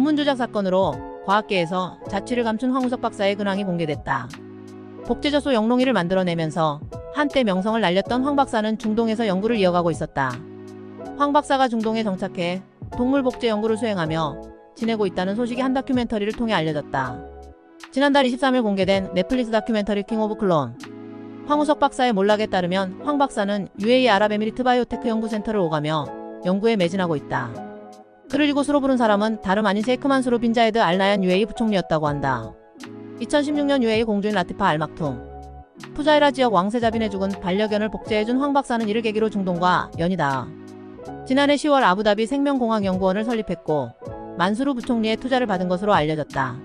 논문 조작 사건으로 과학계에서 자취를 감춘 황우석 박사의 근황이 공개됐다. 복제저소 영롱이를 만들어내면서 한때 명성을 날렸던 황 박사는 중동에서 연구를 이어가고 있었다. 황 박사가 중동에 정착해 동물 복제 연구를 수행하며 지내고 있다는 소식이 한 다큐멘터리를 통해 알려졌다. 지난달 23일 공개된 넷플릭스 다큐멘터리 킹 오브 클론. 황우석 박사의 몰락에 따르면 황 박사는 UAE 아랍에미리트 바이오테크 연구센터를 오가며 연구에 매진하고 있다. 그를 이곳으로 부른 사람은 다름 아닌 세이크 만수르 빈자에드 알나얀 UAE 부총리였다고 한다. 2016년 UAE 공주인 라티파 알막툼. 푸자이라 지역 왕세자빈에 죽은 반려견을 복제해준 황 박사는 이를 계기로 중동과 연이다. 지난해 10월 아부다비 생명공학연구원을 설립했고 만수르 부총리의 투자를 받은 것으로 알려졌다.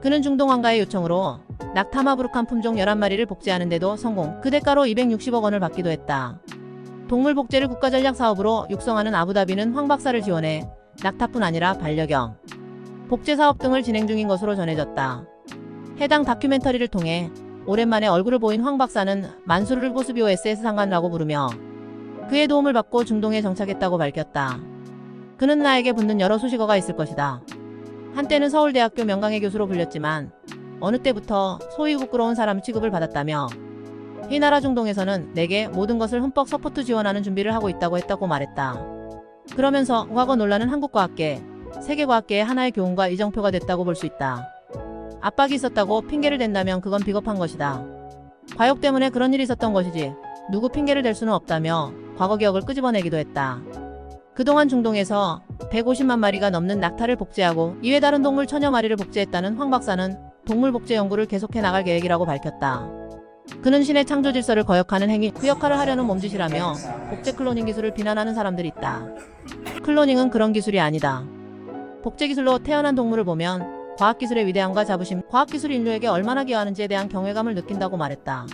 그는 중동 황가의 요청으로 낙타마 부룩한 품종 11마리를 복제하는데도 성공. 그 대가로 260억 원을 받기도 했다. 동물 복제를 국가전략 사업으로 육성하는 아부다비는 황 박사를 지원해 낙타뿐 아니라 반려견, 복제 사업 등을 진행 중인 것으로 전해졌다. 해당 다큐멘터리를 통해 오랜만에 얼굴을 보인 황 박사는 만수르를 보스비오 SS 상관이라고 부르며 그의 도움을 받고 중동에 정착했다고 밝혔다. 그는 나에게 붙는 여러 수식어가 있을 것이다. 한때는 서울대학교 명강의 교수로 불렸지만 어느 때부터 소위 부끄러운 사람 취급을 받았다며 이 나라 중동에서는 내게 모든 것을 흠뻑 서포트 지원하는 준비를 하고 있다고 했다고 말했다. 그러면서 과거 논란은 한국 과학계, 세계 과학계의 하나의 교훈과 이정표가 됐다고 볼 수 있다. 압박이 있었다고 핑계를 댄다면 그건 비겁한 것이다. 과욕 때문에 그런 일이 있었던 것이지 누구 핑계를 댈 수는 없다며 과거 기억을 끄집어내기도 했다. 그동안 중동에서 150만 마리가 넘는 낙타를 복제하고 이외 다른 동물 천여 마리를 복제했다는 황 박사는 동물 복제 연구를 계속해 나갈 계획이라고 밝혔다. 그는 신의 창조 질서를 거역하는 행위, 그 역할을 하려는 몸짓이라며 복제 클로닝 기술을 비난하는 사람들이 있다. 클로닝은 그런 기술이 아니다. 복제 기술로 태어난 동물을 보면 과학기술의 위대함과 자부심, 과학기술이 인류에게 얼마나 기여하는지에 대한 경외감을 느낀다고 말했다.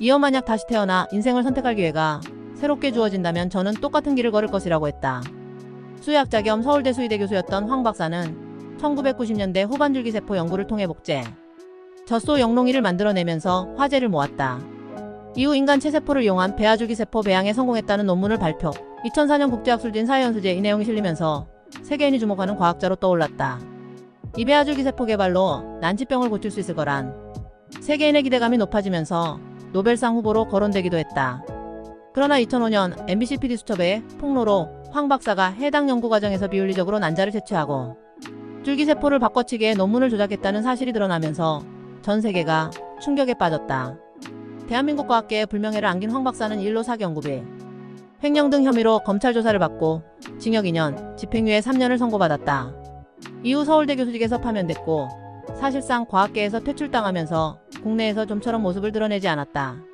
이어 만약 다시 태어나 인생을 선택할 기회가 새롭게 주어진다면 저는 똑같은 길을 걸을 것이라고 했다. 수의학자 겸 서울대 수의대 교수였던 황 박사는 1990년대 후반 줄기세포 연구를 통해 복제, 젖소 영롱이를 만들어내면서 화제를 모았다. 이후 인간 체세포를 이용한 배아줄기세포 배양에 성공했다는 논문을 발표. 2004년 국제학술진 사회연수제에 이 내용이 실리면서 세계인이 주목하는 과학자로 떠올랐다. 이 배아줄기세포 개발로 난치병을 고칠 수 있을 거란 세계인의 기대감이 높아지면서 노벨상 후보로 거론되기도 했다. 그러나 2005년 MBC PD 수첩에 폭로로 황 박사가 해당 연구 과정에서 비윤리적으로 난자를 채취하고 줄기세포를 바꿔치기해 논문을 조작했다는 사실이 드러나면서 전 세계가 충격에 빠졌다. 대한민국 과학계에 불명예를 안긴 황 박사는 이 일로 연구비, 횡령 등 혐의로 검찰 조사를 받고 징역 2년, 집행유예 3년을 선고받았다. 이후 서울대 교수직에서 파면됐고 사실상 과학계에서 퇴출당하면서 국내에서 좀처럼 모습을 드러내지 않았다.